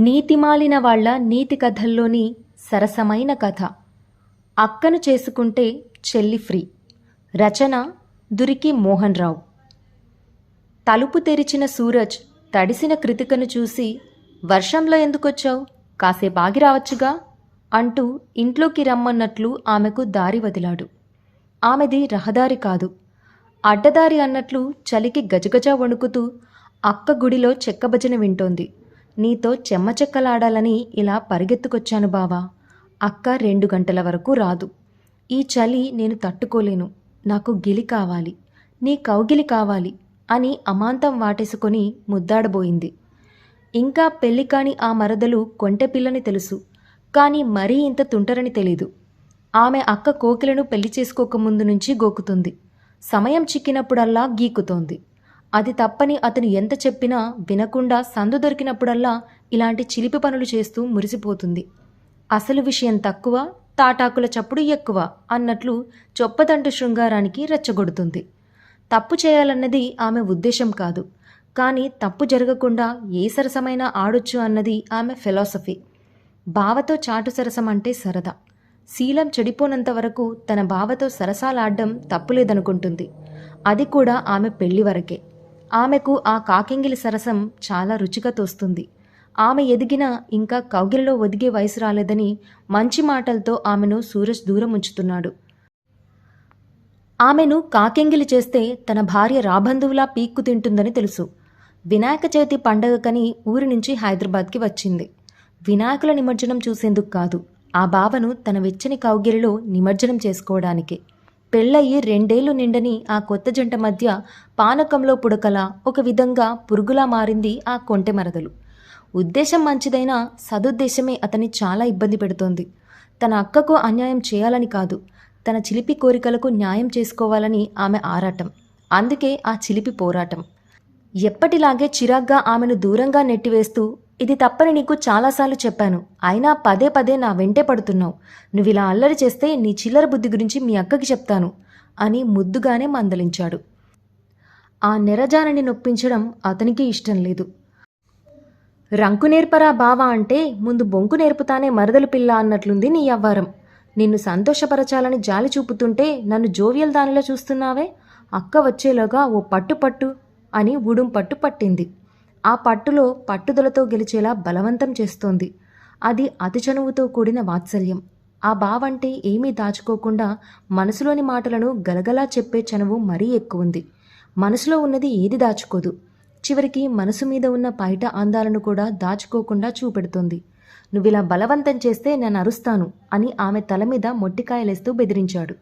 నీతిమాలిన వాళ్ళ నీతి కథల్లోని సరసమైన కథ. అక్కను చేసుకుంటే చెల్లి ఫ్రీ. రచన దురికి మోహన్ రావు తలుపు తెరిచిన సూరజ్ తడిసిన కృతికను చూసి వర్షంలో ఎందుకొచ్చావు? కాసేపు ఆగి రావచ్చుగా అంటూ ఇంట్లోకి రమ్మన్నట్లు ఆమెకు దారి వదిలాడు. ఆమెది రహదారి కాదు. అడ్డదారి అన్నట్లు చలికి గజగజ వణుకుతూ అక్క గుడిలో చెక్కభజన వింటోంది. నీతో చెమ్మచెక్కలాడాలని ఇలా పరిగెత్తుకొచ్చాను బావా. అక్క రెండు గంటల వరకు రాదు. ఈ చలి నేను తట్టుకోలేను. నాకు గిలి కావాలి. నీ కౌగిలి కావాలి అని అమాంతం వాటేసుకొని ముద్దాడబోయింది. ఇంకా పెళ్ళి కాని ఆ మరదలు కొంటెపిల్లని తెలుసు. కానీ మరీ ఇంత తుంటరని తెలీదు. ఆమె అక్క కోకిలను పెళ్ళి చేసుకోకముందు నుంచి గోకుతుంది. సమయం చిక్కినప్పుడల్లా గీకుతోంది. అది తప్పని అతను ఎంత చెప్పినా వినకుండా సందు దొరికినప్పుడల్లా ఇలాంటి చిలిపి పనులు చేస్తూ మురిసిపోతుంది. అసలు విషయం తక్కువ తాటాకుల చప్పుడు ఎక్కువ అన్నట్లు చొప్పదంటు శృంగారానికి రెచ్చగొడుతుంది. తప్పు చేయాలన్నది ఆమె ఉద్దేశం కాదు. కానీ తప్పు జరగకుండా ఏ సరసమైనా ఆడొచ్చు అన్నది ఆమె ఫిలాసఫీ. బావతో చాటు సరసం అంటే సరదా. శీలం చెడిపోనంత వరకు తన బావతో సరసాలాడ్డం తప్పులేదనుకుంటుంది. అది కూడా ఆమె పెళ్ళి వరకే. ఆమెకు ఆ కాకింగిలి సరసం చాలా రుచిగా తోస్తుంది. ఆమె ఎదిగినా ఇంకా కౌగిలిలో ఒదిగే వయసు రాలేదని మంచి మాటలతో ఆమెను సూరజ్ దూరం ఉంచుతున్నాడు. ఆమెను కాకెంగిలి చేస్తే తన భార్య రాబంధువులా పీక్కు తింటుందని తెలుసు. వినాయక చవితి పండగకని ఊరి నుంచి హైదరాబాద్కి వచ్చింది. వినాయకుల నిమజ్జనం చూసేందుకు కాదు ఆ బావను తన వెచ్చని కౌగిలిలో నిమజ్జనం చేసుకోవడానికి. పెళ్ళయి రెండేళ్ళు నిండని ఆ కొత్త జంట మధ్య పానకంలో పుడకలా ఒక విధంగా పురుగులా మారింది ఆ కొంటె మరదలు ఉద్దేశం మంచిదైనా సదుద్దేశమే అతన్ని చాలా ఇబ్బంది పెడుతోంది. తన అక్కకు అన్యాయం చేయాలని కాదు తన చిలిపి కోరికలకు న్యాయం చేసుకోవాలని ఆమె ఆరాటం. అందుకే ఆ చిలిపి పోరాటం. ఎప్పటిలాగే చిరాగ్గా ఆమెను దూరంగా నెట్టివేస్తూ ఇది తప్పని నీకు చాలాసార్లు చెప్పాను. అయినా పదే పదే నా వెంటే పడుతున్నావు. నువ్వు ఇలా అల్లరి చేస్తే నీ చిల్లర బుద్ధి గురించి మీ అక్కకి చెప్తాను అని ముద్దుగానే మందలించాడు. ఆ నెరజానని నొప్పించడం అతనికి ఇష్టం లేదు. రంకు నేర్పరా బావా అంటే ముందు బొంకు నేర్పుతానే మరదలు పిల్ల అన్నట్లుంది నీ అవ్వారం నిన్ను సంతోషపరచాలని జాలి చూపుతుంటే నన్ను జోవియల్ దానిలో చూస్తున్నావే? అక్క వచ్చేలోగా ఓ పట్టు పట్టు అని ఉడుం పట్టు పట్టింది. ఆ పట్టులో పట్టుదలతో గెలిచేలా బలవంతం చేస్తోంది. అది అతి చనువుతో కూడిన వాత్సల్యం. ఆ బావంటే ఏమీ దాచుకోకుండా మనసులోని మాటలను గలగలా చెప్పే చనువు మరీ ఎక్కువుంది. మనసులో ఉన్నది ఏది దాచుకోదు. చివరికి మనసు మీద ఉన్న పైట అందాలను కూడా దాచుకోకుండా చూపెడుతోంది. నువ్విలా బలవంతం చేస్తే నేను అరుస్తాను అని ఆమె తల మీద మొట్టికాయలేస్తూ బెదిరించాడు.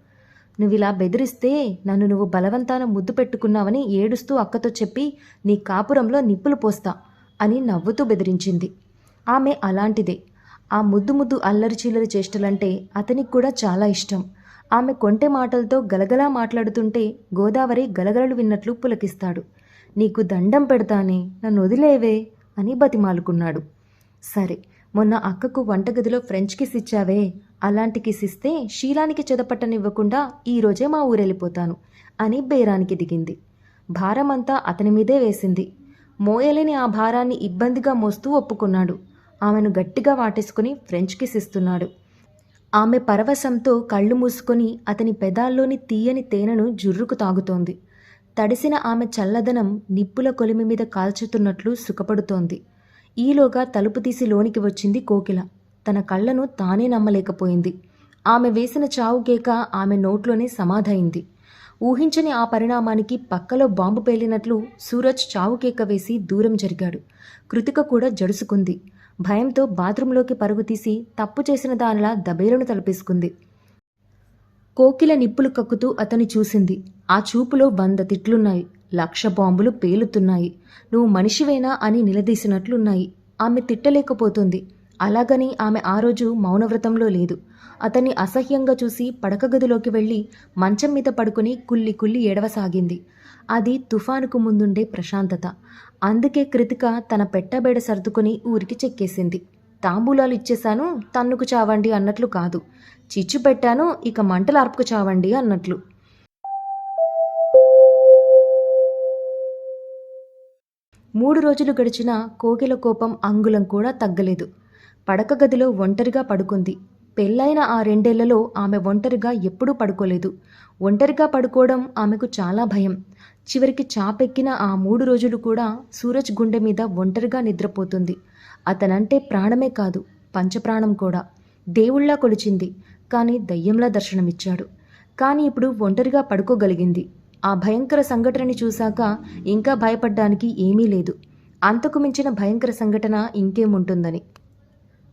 నువ్విలా బెదిరిస్తే నన్ను నువ్వు బలవంతాన ముద్దు పెట్టుకున్నావని ఏడుస్తూ అక్కతో చెప్పి నీ కాపురంలో నిప్పులు పోస్తా అని నవ్వుతూ బెదిరించింది. ఆమె అలాంటిదే. ఆ ముద్దు ముద్దు అల్లరి చిల్లరి చేష్టలంటే అతనికి కూడా చాలా ఇష్టం. ఆమె కొంటె మాటలతో గలగలా మాట్లాడుతుంటే గోదావరి గలగలలు విన్నట్లు పులకిస్తాడు. నీకు దండం పెడతానే నన్ను వదిలేవే అని బతిమాలుకున్నాడు. సరే మొన్న అక్కకు వంటగదిలో ఫ్రెంచ్ కిస్ ఇచ్చావే అలాంటి కిస్ ఇస్తే శీలానికి చెదపట్టనివ్వకుండా ఈరోజే మా ఊరెళ్ళిపోతాను అని బేరానికి దిగింది. భారమంతా అతని మీదే వేసింది. మోయలేని ఆ భారాన్ని ఇబ్బందిగా మోస్తూ ఒప్పుకున్నాడు. ఆమెను గట్టిగా వాటేసుకుని ఫ్రెంచ్ కిస్ ఇస్తున్నాడు ఆమె పరవశంతో కళ్ళు మూసుకొని అతని పెదాల్లోని తీయని తేనెను జుర్రుకు తాగుతోంది. తడిసిన ఆమె చల్లదనం నిప్పుల కొలిమి మీద కాల్చుతున్నట్లు సుఖపడుతోంది. ఈలోగా తలుపు తీసి లోనికి వచ్చింది కోకిల. తన కళ్ళను తానే నమ్మలేకపోయింది. ఆమె వేసిన చావు కేక ఆమె నోట్లోనే సమాధైంది ఊహించని ఆ పరిణామానికి పక్కలో బాంబు పేలినట్లు సూరజ్ చావు కేక వేసి దూరం జరిగాడు. కృతిక కూడా జడుసుకుంది. భయంతో బాత్రూంలోకి పరుగుతీసి తప్పు చేసిన దానిలా దబేలను తలపేసుకుంది. కోకిల నిప్పులు కక్కుతూ అతని చూసింది. ఆ చూపులో వంద తిట్లున్నాయి. లక్ష బాంబులు పేలుతున్నాయి. నువ్వు మనిషివేనా అని నిలదీసినట్లున్నాయి. ఆమె తిట్టలేకపోతుంది. అలాగని ఆమె ఆ రోజు మౌనవ్రతంలో లేదు. అతన్ని అసహ్యంగా చూసి పడక గదిలోకి వెళ్ళి మంచం మీద పడుకుని కుల్లి కుల్లి ఏడవసాగింది. అది తుఫానుకు ముందుండే ప్రశాంతత. అందుకే కృతిక తన పెట్టబేడ సర్దుకుని ఊరికి చెక్కేసింది. తాంబూలాలు ఇచ్చేశాను తన్నుకు చావండి అన్నట్లు కాదు. చిచ్చు పెట్టాను ఇక మంటలు అర్పుకు చావండి అన్నట్లు. మూడు రోజులు గడిచినా కోకిల కోపం అంగుళం కూడా తగ్గలేదు. పడక గదిలో ఒంటరిగా పడుకుంది. పెళ్ళైన ఆ రెండేళ్ళలో ఆమె ఒంటరిగా ఎప్పుడూ పడుకోలేదు. ఒంటరిగా పడుకోవడం ఆమెకు చాలా భయం. చివరికి చాపెక్కిన ఆ మూడు రోజులు కూడా సూరజ్ గుండె మీద ఒంటరిగా నిద్రపోతుంది. అతనంటే ప్రాణమే కాదు పంచప్రాణం కూడా. దేవుళ్ళా కొలిచింది కానీ దయ్యంలా దర్శనమిచ్చాడు. కానీ ఇప్పుడు ఒంటరిగా పడుకోగలిగింది. ఆ భయంకర సంఘటనని చూశాక ఇంకా భయపడ్డానికి ఏమీ లేదు. అంతకు మించిన భయంకర సంఘటన ఇంకేముంటుందని.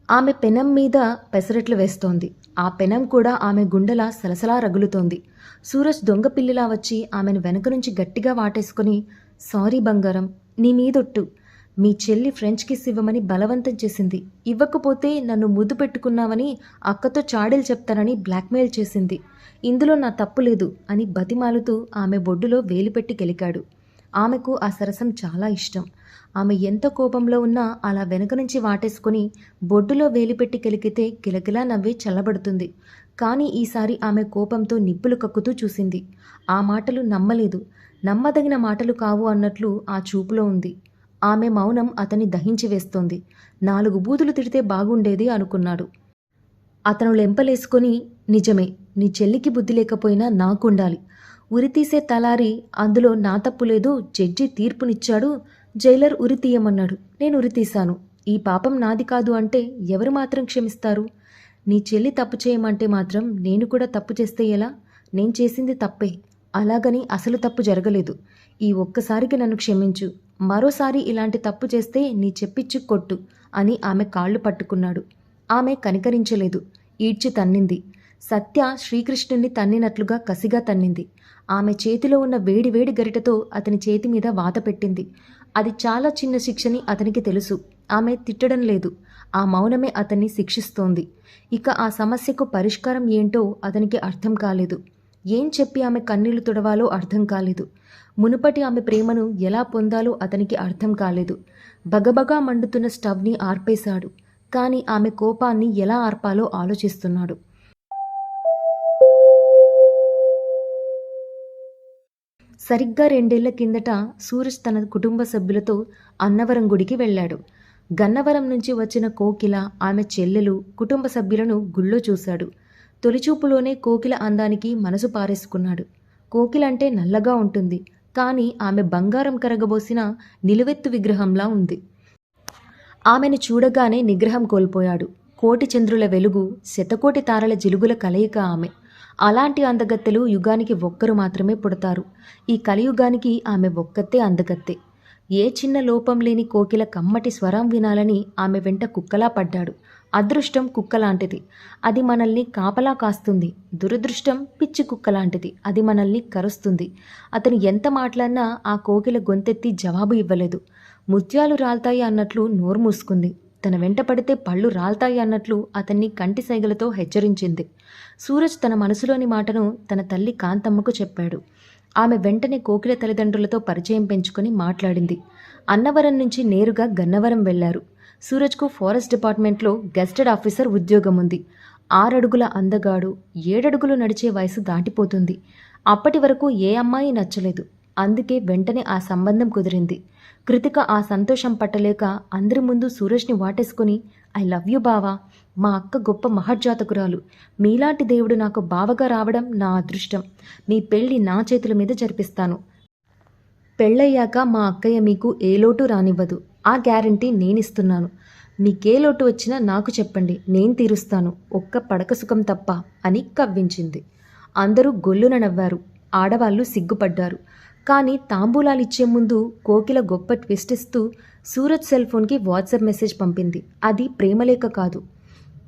ఆమె పెనం మీద పెసరట్లు వేస్తోంది. ఆ పెనం కూడా ఆమె గుండెల సలసలా రగులుతోంది. సూరజ్ దొంగ పిల్లిలా వచ్చి ఆమెను వెనక నుంచి గట్టిగా వాటేసుకుని సారీ బంగారం నీ మీదొట్టు. మీ చెల్లి ఫ్రెంచ్ కిస్ ఇవ్వమని బలవంతం చేసింది. ఇవ్వకపోతే నన్ను ముద్దు పెట్టుకున్నావని అక్కతో చాడీలు చెప్తానని బ్లాక్మెయిల్ చేసింది. ఇందులో నా తప్పు లేదు అని బతిమాలుతూ ఆమె బొడ్డులో వేలిపెట్టి గెలికాడు ఆమెకు ఆ సరసం చాలా ఇష్టం. ఆమె ఎంత కోపంలో ఉన్నా అలా వెనక నుంచి వాటేసుకుని బొడ్డులో వేలిపెట్టి కెలికితే కిలకిలా నవ్వి చల్లబడుతుంది. కానీ ఈసారి ఆమె కోపంతో నిప్పులు కక్కుతూ చూసింది. ఆ మాటలు నమ్మలేదు. నమ్మదగిన మాటలు కావు అన్నట్లు ఆ చూపులో ఉంది. ఆమె మౌనం అతన్ని దహించి వేస్తోంది. నాలుగు బూతులు తిడితే బాగుండేది అనుకున్నాడు. అతను లెంపలేసుకొని నిజమే నీ చెల్లికి బుద్ధి లేకపోయినా నాకుండాలి. ఉరితీసే తలారి అందులో నా తప్పు లేదు జడ్జి తీర్పునిచ్చాడు జైలర్ ఉరి తీయమన్నాడు నేను ఉరితీశాను. ఈ పాపం నాది కాదు అంటే ఎవరు మాత్రం క్షమిస్తారు? నీ చెల్లి తప్పు చేయమంటే మాత్రం నేను కూడా తప్పు చేస్తే ఎలా? నేను చేసింది తప్పే. అలాగని అసలు తప్పు జరగలేదు. ఈ ఒక్కసారికి నన్ను క్షమించు. మరోసారి ఇలాంటి తప్పు చేస్తే నీ చెప్పిచ్చు కొట్టు అని ఆమె కాళ్ళు పట్టుకున్నాడు. ఆమె కనికరించలేదు. ఈడ్చి తన్నింది. సత్య శ్రీకృష్ణుణ్ణి తన్నినట్లుగా కసిగా తన్నింది. ఆమె చేతిలో ఉన్న వేడి వేడి గరిటతో అతని చేతి మీద వాత పెట్టింది. అది చాలా చిన్న శిక్షని అతనికి తెలుసు. ఆమె తిట్టడం లేదు. ఆ మౌనమే అతన్ని శిక్షిస్తోంది. ఇక ఆ సమస్యకు పరిష్కారం ఏంటో అతనికి అర్థం కాలేదు. ఏం చెప్పి ఆమె కన్నీళ్ళు తుడవాలో అర్థం కాలేదు. మునుపటి ఆమె ప్రేమను ఎలా పొందాలో అతనికి అర్థం కాలేదు. బగబగా మండుతున్న స్టవ్ని ఆర్పేశాడు. కానీ ఆమె కోపాన్ని ఎలా ఆర్పాలో ఆలోచిస్తున్నాడు. సరిగ్గా రెండేళ్ళ కిందట సూరజ్ తన కుటుంబ సభ్యులతో అన్నవరం గుడికి వెళ్ళాడు. గన్నవరం నుంచి వచ్చిన కోకిల ఆమె చెల్లెలు కుటుంబ సభ్యులను గుళ్ళో చూశాడు. తొలిచూపులోనే కోకిల అందానికి మనసు పారేసుకున్నాడు. కోకిల అంటే నల్లగా ఉంటుంది కానీ ఆమె బంగారం కరగబోసిన నిలువెత్తు విగ్రహంలా ఉంది. ఆమెను చూడగానే నిగ్రహం కోల్పోయాడు. కోటి చంద్రుల వెలుగు శతకోటి తారల జిలుగుల కలయిక ఆమె. అలాంటి అందగత్తెలు యుగానికి ఒక్కరు మాత్రమే పుడతారు. ఈ కలియుగానికి ఆమె ఒక్కతే అందగత్తె. ఏ చిన్న లోపం లేని కోకిల కమ్మటి స్వరం వినాలని ఆమె వెంట కుక్కలా పడ్డాడు. అదృష్టం కుక్కలాంటిది. అది మనల్ని కాపలా కాస్తుంది. దురదృష్టం పిచ్చి కుక్కలాంటిది. అది మనల్ని కరుస్తుంది. అతను ఎంత మాట్లాడినా ఆ కోకిల గొంతెత్తి జవాబు ఇవ్వలేదు. ముత్యాలు రాల్తాయి అన్నట్లు నోరు మూసుకుంది. తన వెంట పడితే పళ్ళు రాల్తాయి అన్నట్లు అతన్ని కంటి సైగలతో హెచ్చరించింది. సూరజ్ తన మనసులోని మాటను తన తల్లి కాంతమ్మకు చెప్పాడు. ఆమె వెంటనే కోకిల తల్లిదండ్రులతో పరిచయం పెంచుకొని మాట్లాడింది. అన్నవరం నుంచి నేరుగా గన్నవరం వెళ్ళారు సూరజ్కు ఫారెస్ట్ డిపార్ట్మెంట్లో గెస్టెడ్ ఆఫీసర్ ఉద్యోగం ఉంది ఆరడుగుల అందగాడు ఏడడుగులు నడిచే వయసు దాటిపోతుంది. అప్పటి వరకు ఏ అమ్మాయి నచ్చలేదు. అందుకే వెంటనే ఆ సంబంధం కుదిరింది. కృతిక ఆ సంతోషం పట్టలేక అందరి ముందు సూరజ్ని వాటేసుకొని ఐ లవ్ యూ బావా మా అక్క గొప్ప మహర్జాతకురాలు. మీలాంటి దేవుడు నాకు బావగా రావడం నా అదృష్టం. మీ పెళ్ళి నా చేతుల మీద జరిపిస్తాను. పెళ్ళయ్యాక మా అక్కయ్య మీకు ఏ లోటు రానివ్వదు. ఆ గ్యారంటీ నేనిస్తున్నాను. మీకే లోటు వచ్చినా నాకు చెప్పండి నేను తీరుస్తాను. ఒక్క పడక సుఖం తప్ప అని కవ్వించింది. అందరూ గొల్లున నవ్వారు. ఆడవాళ్ళు సిగ్గుపడ్డారు. కానీ తాంబూలాలిచ్చే ముందు కోకిల గొప్ప ట్విస్ట్ ఇస్తూ సూరజ్ సెల్ ఫోన్కి వాట్సాప్ మెసేజ్ పంపింది. అది ప్రేమలేఖ కాదు.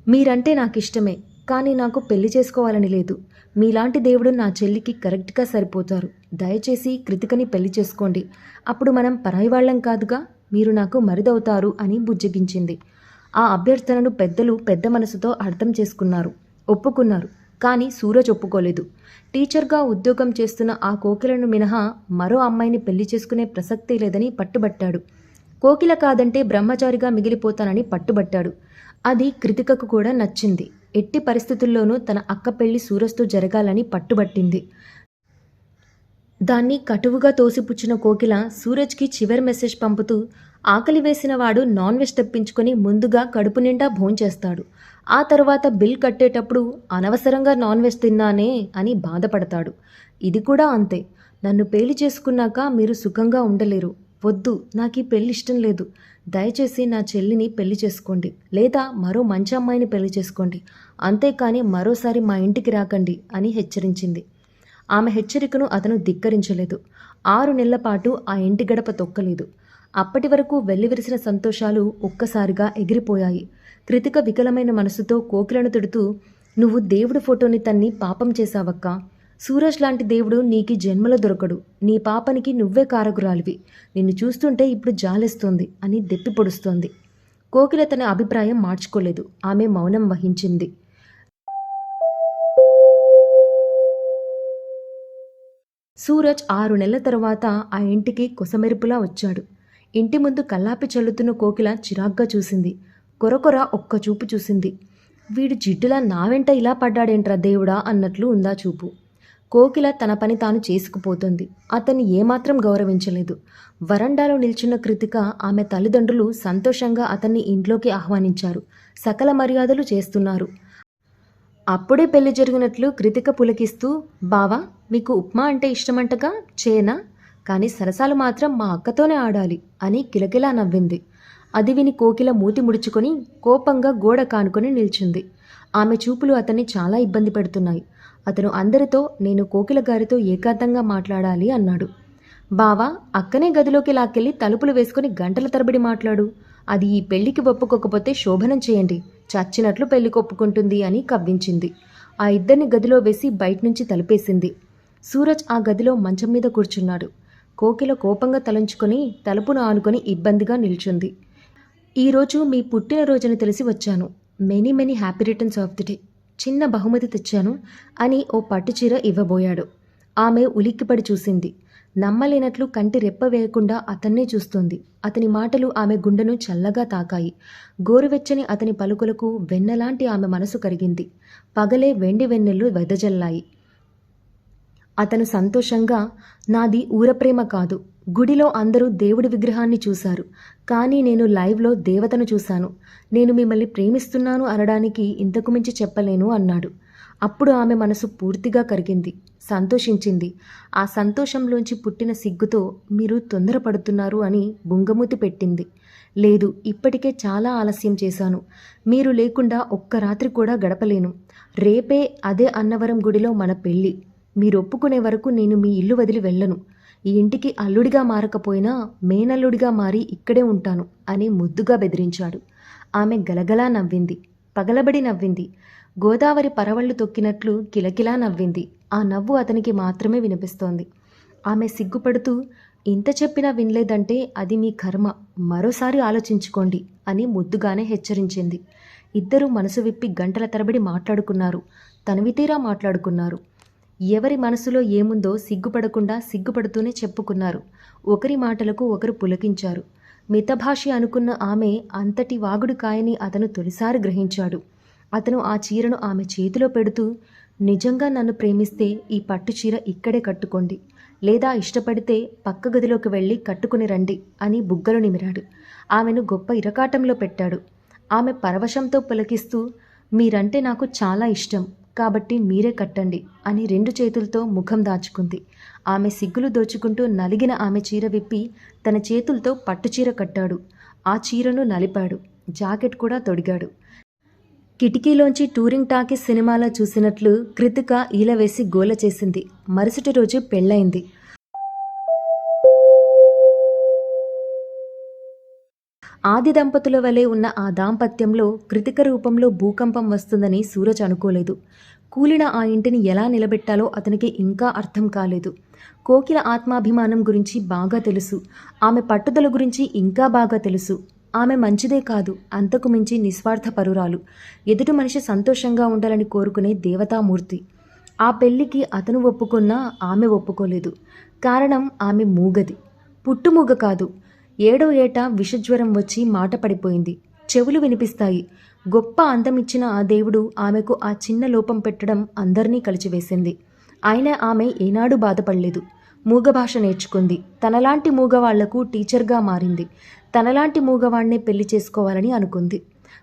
మీరంటే నాకు ఇష్టమే కానీ నాకు పెళ్ళి చేసుకోవాలని లేదు. మీలాంటి దేవుడు నా చెల్లికి కరెక్ట్గా సరిపోతారు. దయచేసి కృతికని పెళ్ళి చేసుకోండి. అప్పుడు మనం పరాయి వాళ్ళం కాదుగా? మీరు నాకు మరిదవుతారు అని బుజ్జగించింది. ఆ అభ్యర్థనను పెద్దలు పెద్ద మనసుతో అర్థం చేసుకున్నారు. ఒప్పుకున్నారు. కానీ సూరజ్ ఒప్పుకోలేదు. టీచర్గా ఉద్యోగం చేస్తున్న ఆ కోకిలను మినహా మరో అమ్మాయిని పెళ్ళి చేసుకునే ప్రసక్తే లేదని పట్టుబట్టాడు. కోకిల కాదంటే బ్రహ్మచారిగా మిగిలిపోతానని పట్టుబట్టాడు. అది కృతికకు కూడా నచ్చింది. ఎట్టి పరిస్థితుల్లోనూ తన అక్క పెళ్ళి సూరజ్తో జరగాలని పట్టుబట్టింది. దాన్ని కటువుగా తోసిపుచ్చిన కోకిల సూరజ్కి చివరి మెసేజ్ పంపుతూ ఆకలి వేసిన వాడు నాన్ వెజ్ తెప్పించుకొని ముందుగా కడుపు నిండా భోంచేస్తాడు ఆ తర్వాత బిల్ కట్టేటప్పుడు అనవసరంగా నాన్ వెజ్ తిన్నానే అని బాధపడతాడు. ఇది కూడా అంతే. నన్ను పెళ్ళి చేసుకున్నాక మీరు సుఖంగా ఉండలేరు. వద్దు నాకు ఈ పెళ్ళి ఇష్టం లేదు. దయచేసి నా చెల్లిని పెళ్ళి చేసుకోండి. లేదా మరో మంచి అమ్మాయిని పెళ్ళి చేసుకోండి. అంతేకాని మరోసారి మా ఇంటికి రాకండి అని హెచ్చరించింది. ఆమె హెచ్చరికను అతను ధిక్కరించలేదు. ఆరు నెలల పాటు ఆ ఇంటి గడప తొక్కలేదు. అప్పటి వరకు వెల్లివిరిసిన సంతోషాలు ఒక్కసారిగా ఎగిరిపోయాయి. కృతిక వికలమైన మనసుతో కోకిలను తిడుతూ నువ్వు దేవుడి ఫోటోని తన్ని పాపం చేశావక్క. సూరజ్ లాంటి దేవుడు నీకి జన్మలో దొరకడు. నీ పాపనికి నువ్వే కారకురాలివి. నిన్ను చూస్తుంటే ఇప్పుడు జాలేస్తోంది అని దెప్పి పొడుస్తోంది. కోకిల తన అభిప్రాయం మార్చుకోలేదు. ఆమె మౌనం వహించింది. సూరజ్ ఆరు నెలల తర్వాత ఆ ఇంటికి కొసమెరుపులా వచ్చాడు. ఇంటి ముందు కల్లాపి చల్లుతున్న కోకిల చిరాగ్గా చూసింది. కొరకొర ఒక్క చూపు చూసింది. వీడు జిడ్డులా నా వెంట ఇలా పడ్డాడేంట్రా దేవుడా అన్నట్లు ఉందా చూపు. కోకిల తన పని తాను చేసుకుపోతుంది. అతన్ని ఏమాత్రం గౌరవించలేదు. వరండాలో నిల్చున్న కృతిక ఆమె తల్లిదండ్రులు సంతోషంగా అతన్ని ఇంట్లోకి ఆహ్వానించారు. సకల మర్యాదలు చేస్తున్నారు. అప్పుడే పెళ్ళి జరిగినట్లు కృతిక పులకిస్తూ బావా మీకు ఉప్మా అంటే ఇష్టమంటగా? చేనా? కానీ సరసాలు మాత్రం మా అక్కతోనే ఆడాలి అని కిలకిలా నవ్వింది. అది విని కోకిల మూతి ముడుచుకొని కోపంగా గోడ కానుకొని నిల్చుంది. ఆమె చూపులు అతన్ని చాలా ఇబ్బంది పెడుతున్నాయి. అతను అందరితో నేను కోకిల గారితో ఏకాంతంగా మాట్లాడాలి అన్నాడు. బావా అక్కనే గదిలోకి లాక్కెళ్ళి తలుపులు వేసుకుని గంటల తరబడి మాట్లాడు. అది ఈ పెళ్ళికి ఒప్పుకోకపోతే శోభనం చేయండి. చచ్చినట్లు పెళ్ళి ఒప్పుకుంటుంది అని కవ్వించింది. ఆ ఇద్దరిని గదిలో వేసి బయట నుంచి తలుపేసింది. సూరజ్ ఆ గదిలో మంచం మీద కూర్చున్నాడు. కోకిల కోపంగా తలంచుకొని తలుపును ఆనుకొని ఇబ్బందిగా నిల్చుంది. ఈరోజు మీ పుట్టినరోజుని తెలిసి వచ్చాను. Many many happy returns of the day. చిన్న బహుమతి తెచ్చాను అని ఓ పట్టుచీర ఇవ్వబోయాడు. ఆమె ఉలిక్కిపడి చూసింది. నమ్మలేనట్లు కంటి రెప్ప వేయకుండా అతన్నే చూస్తుంది. అతని మాటలు ఆమె గుండెను చల్లగా తాకాయి. గోరువెచ్చని అతని పలుకులకు వెన్నలాంటి ఆమె మనసు కరిగింది. పగలే వెండి వెన్నెళ్ళు వెదజల్లాయి. అతను సంతోషంగా నాది ఊరప్రేమ కాదు. గుడిలో అందరూ దేవుడి విగ్రహాన్ని చూశారు. కానీ నేను లైవ్లో దేవతను చూశాను. నేను మిమ్మల్ని ప్రేమిస్తున్నాను అనడానికి ఇంతకు మించి చెప్పలేను అన్నాడు. అప్పుడు ఆమె మనసు పూర్తిగా కరిగింది సంతోషించింది. ఆ సంతోషంలోంచి పుట్టిన సిగ్గుతో మీరు తొందరపడుతున్నారు అని బుంగమూతి పెట్టింది. లేదు ఇప్పటికే చాలా ఆలస్యం చేశాను. మీరు లేకుండా ఒక్క రాత్రి కూడా గడపలేను. రేపే అదే అన్నవరం గుడిలో మన పెళ్ళి. మీరు ఒప్పుకునే వరకు నేను మీ ఇల్లు వదిలి వెళ్ళను. ఈ ఇంటికి అల్లుడిగా మారకపోయినా మేనల్లుడిగా మారి ఇక్కడే ఉంటాను అని ముద్దుగా బెదిరించాడు. ఆమె గలగలా నవ్వింది. పగలబడి నవ్వింది. గోదావరి పరవళ్ళు తొక్కినట్లు కిలకిలా నవ్వింది. ఆ నవ్వు అతనికి మాత్రమే వినిపిస్తోంది. ఆమె సిగ్గుపడుతూ ఇంత చెప్పినా వినలేదంటే అది మీ కర్మ. మరోసారి ఆలోచించుకోండి అని ముద్దుగానే హెచ్చరించింది. ఇద్దరూ మనసు విప్పి గంటల తరబడి మాట్లాడుకున్నారు. తనివితీరా మాట్లాడుకున్నారు. ఎవరి మనసులో ఏముందో సిగ్గుపడకుండా సిగ్గుపడుతూనే చెప్పుకున్నారు. ఒకరి మాటలకు ఒకరు పులకించారు. మితభాషి అనుకున్న ఆమె అంతటి వాగుడు కాయని అతను తొలిసారి గ్రహించాడు. అతను ఆ చీరను ఆమె చేతిలో పెడుతూ నిజంగా నన్ను ప్రేమిస్తే ఈ పట్టు చీర ఇక్కడే కట్టుకోండి. లేదా ఇష్టపడితే పక్క గదిలోకి వెళ్ళి కట్టుకుని రండి అని బుగ్గలు నిమిరాడు. ఆమెను గొప్ప ఇరకాటంలో పెట్టాడు. ఆమె పరవశంతో పులకిస్తూ మీరంటే నాకు చాలా ఇష్టం. కాబట్టి మీరే కట్టండి అని రెండు చేతులతో ముఖం దాచుకుంది. ఆమె సిగ్గులు దోచుకుంటూ నలిగిన ఆమె చీర విప్పి తన చేతులతో పట్టుచీర కట్టాడు. ఆ చీరను నలిపాడు. జాకెట్ కూడా తొడిగాడు. కిటికీలోంచి టూరింగ్ టాకీ సినిమాలో చూసినట్లు కృతిక ఈల వేసి గోల చేసింది. మరుసటి రోజు పెళ్ళైంది ఆది దంపతుల వలె ఉన్న ఆ దాంపత్యంలో కృతిక రూపంలో భూకంపం వస్తుందని సూరజ్ అనుకోలేదు. కూలిన ఆ ఇంటిని ఎలా నిలబెట్టాలో అతనికి ఇంకా అర్థం కాలేదు. కోకిల ఆత్మాభిమానం గురించి బాగా తెలుసు. ఆమె పట్టుదల గురించి ఇంకా బాగా తెలుసు. ఆమె మంచిదే కాదు అంతకు మించి నిస్వార్థ పరురాలు. ఎదుటి మనిషి సంతోషంగా ఉండాలని కోరుకునే దేవతామూర్తి. ఆ పెళ్ళికి అతను ఒప్పుకున్నా ఆమె ఒప్పుకోలేదు. కారణం ఆమె మూగది. పుట్టుమూగ కాదు. ఏడో ఏటా విషజ్వరం వచ్చి మాట పడిపోయింది. చెవులు వినిపిస్తాయి. గొప్ప అందమిచ్చిన ఆ దేవుడు ఆమెకు ఆ చిన్న లోపం పెట్టడం అందరినీ కలిచివేసింది. అయినా ఆమె ఏనాడు బాధపడలేదు. మూగభాష నేర్చుకుంది. తనలాంటి మూగవాళ్ళకు టీచర్గా మారింది. తనలాంటి మూగవాణ్ణే పెళ్ళి చేసుకోవాలని అనుకుంది.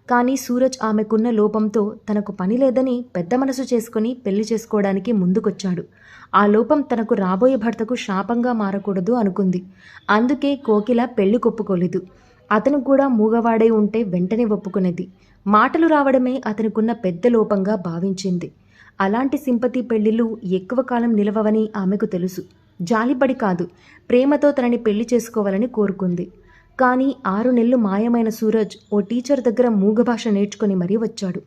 కానీ సూరజ్ ఆమెకున్న లోపంతో తనకు పని లేదని పెద్ద మనసు చేసుకుని పెళ్ళి చేసుకోవడానికి ముందుకొచ్చాడు. ఆ లోపం తనకు రాబోయే భర్తకు శాపంగా మారకూడదు అనుకుంది. అందుకే కోకిల పెళ్ళి కొప్పుకోలేదు. అతను కూడా మూగవాడై ఉంటే వెంటనే ఒప్పుకునేది. మాటలు రావడమే అతనికున్న పెద్ద లోపంగా భావించింది. అలాంటి సింపతి పెళ్ళిళ్ళు ఎక్కువ కాలం నిలవవని ఆమెకు తెలుసు. జాలిపడి కాదు. ప్రేమతో తనని పెళ్ళి చేసుకోవాలని కోరుకుంది. కానీ ఆరు నెలలు మాయమైన సూరజ్ ఓ టీచర్ దగ్గర మూగ భాష నేర్చుకుని మరీ వచ్చాడు.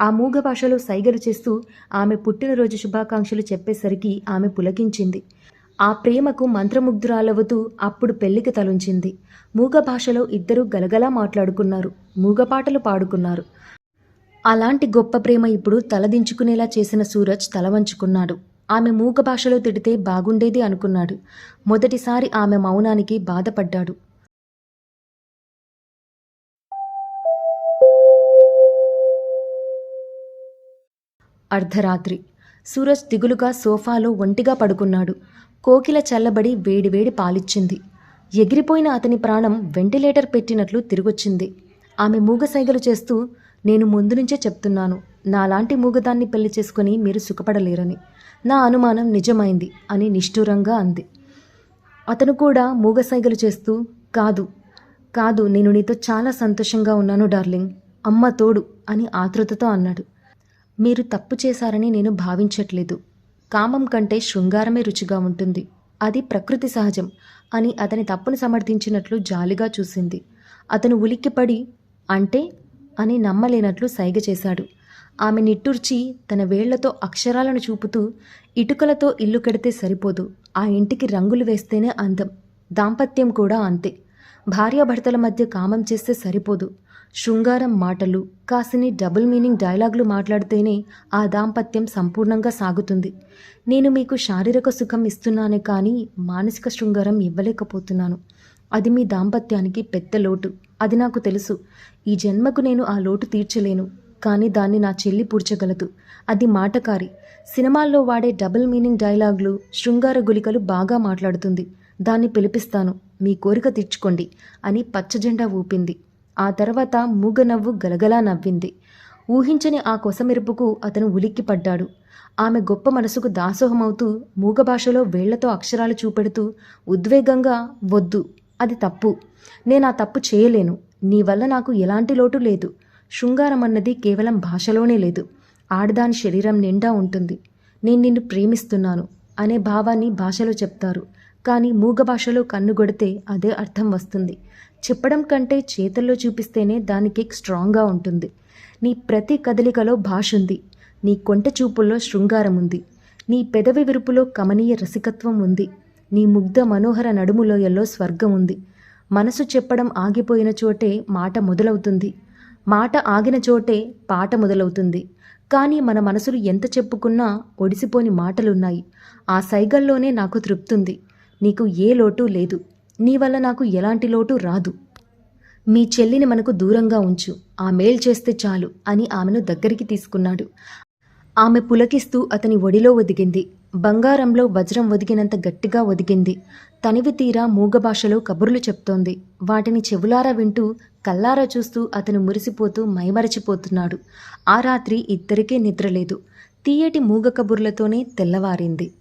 ఆ మూగ భాషలో సైగలు చేస్తూ ఆమె పుట్టినరోజు శుభాకాంక్షలు చెప్పేసరికి ఆమె పులకించింది. ఆ ప్రేమకు మంత్రముగ్ధురాలవుతూ అప్పుడు పెళ్ళికి తలుంచింది. మూగ భాషలో ఇద్దరూ గలగలా మాట్లాడుకున్నారు. మూగ పాటలు పాడుకున్నారు. అలాంటి గొప్ప ప్రేమ ఇప్పుడు తలదించుకునేలా చేసిన సూరజ్ తల వంచుకున్నాడు. ఆమె మూగ భాషలో తిడితే బాగుండేది అనుకున్నాడు. మొదటిసారి ఆమె మౌనానికి బాధపడ్డాడు. అర్ధరాత్రి. సూరజ్ దిగులుగా సోఫాలో ఒంటిగా పడుకున్నాడు. కోకిల చల్లబడి వేడివేడి పాలిచ్చింది. ఎగిరిపోయిన అతని ప్రాణం వెంటిలేటర్ పెట్టినట్లు తిరిగొచ్చింది. ఆమె మూగసైగలు చేస్తూ నేను ముందు నుంచే చెప్తున్నాను. నాలాంటి మూగదాన్ని పెళ్ళి చేసుకుని మీరు సుఖపడలేరని. నా అనుమానం నిజమైంది అని నిష్ఠూరంగా అంది. అతను కూడా మూగసైగలు చేస్తూ కాదు కాదు నేను నీతో చాలా సంతోషంగా ఉన్నాను డార్లింగ్. అమ్మ తోడు అని ఆతృతతో అన్నాడు. మీరు తప్పు చేశారని నేను భావించట్లేదు. కామం కంటే శృంగారమే రుచిగా ఉంటుంది. అది ప్రకృతి సహజం అని అతని తప్పును సమర్థించినట్లు జాలిగా చూసింది. అతను ఉలిక్కిపడి అంటే? అని నమ్మలేనట్లు సైగ చేశాడు. ఆమె నిట్టూర్చి తన వేళ్ళతో అక్షరాలను చూపుతూ ఇటుకలతో ఇల్లు కడితే సరిపోదు. ఆ ఇంటికి రంగులు వేస్తేనే అందం. దాంపత్యం కూడా అంతే. భార్యాభర్తల మధ్య కామం చేస్తే సరిపోదు. శృంగారం మాటలు కాసిని డబుల్ మీనింగ్ డైలాగులు మాట్లాడితేనే ఆ దాంపత్యం సంపూర్ణంగా సాగుతుంది. నేను మీకు శారీరక సుఖం ఇస్తున్నానే కానీ మానసిక శృంగారం ఇవ్వలేకపోతున్నాను. అది మీ దాంపత్యానికి పెద్ద లోటు. అది నాకు తెలుసు. ఈ జన్మకు నేను ఆ లోటు తీర్చలేను. కానీ దాన్ని నా చెల్లి పూడ్చగలదు. అది మాటకారి. సినిమాల్లో వాడే డబుల్ మీనింగ్ డైలాగులు శృంగార గులికలు బాగా మాట్లాడుతుంది. దాన్ని పిలిపిస్తాను. మీ కోరిక తీర్చుకోండి అని పచ్చజెండా ఊపింది. ఆ తర్వాత మూగనవ్వు గలగలా నవ్వింది. ఊహించని ఆ కొసమెరుపుకు అతను ఉలిక్కిపడ్డాడు. ఆమె గొప్ప మనసుకు దాసోహమవుతూ మూగ భాషలో వేళ్ళతో అక్షరాలు చూపెడుతూ ఉద్వేగంగా వద్దు అది తప్పు. నేను ఆ తప్పు చేయలేను. నీ వల్ల నాకు ఎలాంటి లోటు లేదు. శృంగారం అన్నది కేవలం భాషలోనే లేదు. ఆడదాని శరీరం నిండా ఉంటుంది. నేను నిన్ను ప్రేమిస్తున్నాను అనే భావాన్ని భాషలో చెప్తారు. కానీ మూగ భాషలో కన్నుగొడితే అదే అర్థం వస్తుంది. చెప్పడం కంటే చేతుల్లో చూపిస్తేనే దానికి స్ట్రాంగ్గా ఉంటుంది. నీ ప్రతి కదలికలో భాష ఉంది. నీ కొంట చూపుల్లో శృంగారం ఉంది. నీ పెదవి విరుపులో కమనీయ రసికత్వం ఉంది. నీ ముగ్ధ మనోహర నడుములోయల్లో స్వర్గం ఉంది. మనసు చెప్పడం ఆగిపోయిన చోటే మాట మొదలవుతుంది. మాట ఆగిన చోటే పాట మొదలవుతుంది. కానీ మన మనసులు ఎంత చెప్పుకున్నా ఒడిసిపోని మాటలున్నాయి. ఆ సైగల్లోనే నాకు తృప్తుంది. నీకు ఏ లోటు లేదు. నీ వల్ల నాకు ఎలాంటి లోటు రాదు. మీ చెల్లిని మనకు దూరంగా ఉంచు. ఆ మేల్ చేస్తే చాలు అని ఆమెను దగ్గరికి తీసుకున్నాడు. ఆమె పులకిస్తూ అతని ఒడిలో ఒదిగింది. బంగారంలో వజ్రం ఒదిగినంత గట్టిగా ఒదిగింది. తనివి తీరా మూగ భాషలో కబుర్లు చెప్తోంది. వాటిని చెవులారా వింటూ కల్లారా చూస్తూ అతను మురిసిపోతూ మైమరచిపోతున్నాడు. ఆ రాత్రి ఇద్దరికే నిద్రలేదు. తీయటి మూగ కబుర్లతోనే తెల్లవారింది.